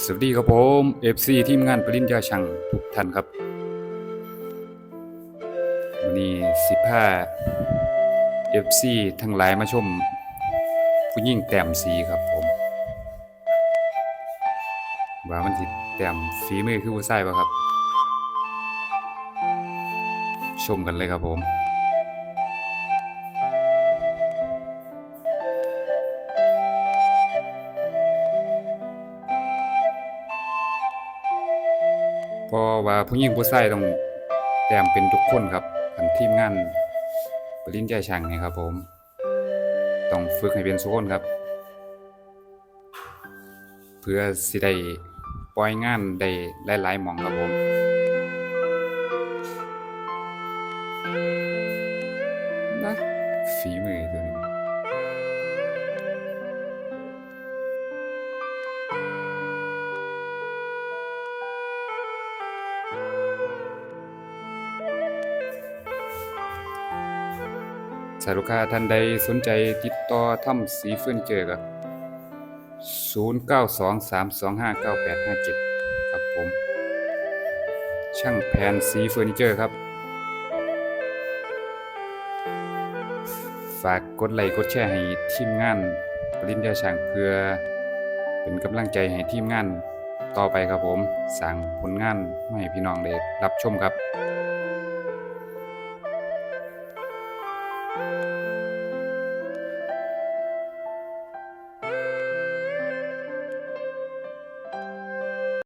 สวัสดีครับผม FC ทีมงานปริญญาช่างทุกท่านครับวันนี้15 FC ทั้งหลายมาชมผู้หญิงแต้มสีครับผมว่ามันสิแต้มฝีมือคือผู้ชายป่ะครับ ชมกันเลยครับผม พราะว่าผู้หญิงผู้ชายต้องแต้มเป็นทุกคนครับคันทีมงานปริญญาช่างนี่ครับผม ต้องฝึกให้เป็นสุคนครับ เพื่อสิได้ปล่อยงานได้หลายๆหม่องครับผมนะฝีมือตัวนี้ ถ้าลูกค้าท่านใดสนใจติดต่อทำสีเฟอร์นิเจอร์กับ0923259857 ครับผม ช่างแผนสีเฟอร์นิเจอร์ครับ ฝากกดไลค์กดแชร์ให้ทีมงาน ปริญญาช่างเพื่อ เป็นกำลังใจให้ทีมงาน ต่อไปครับผมสั่งผลงานให้พี่น้องได้รับชมครับ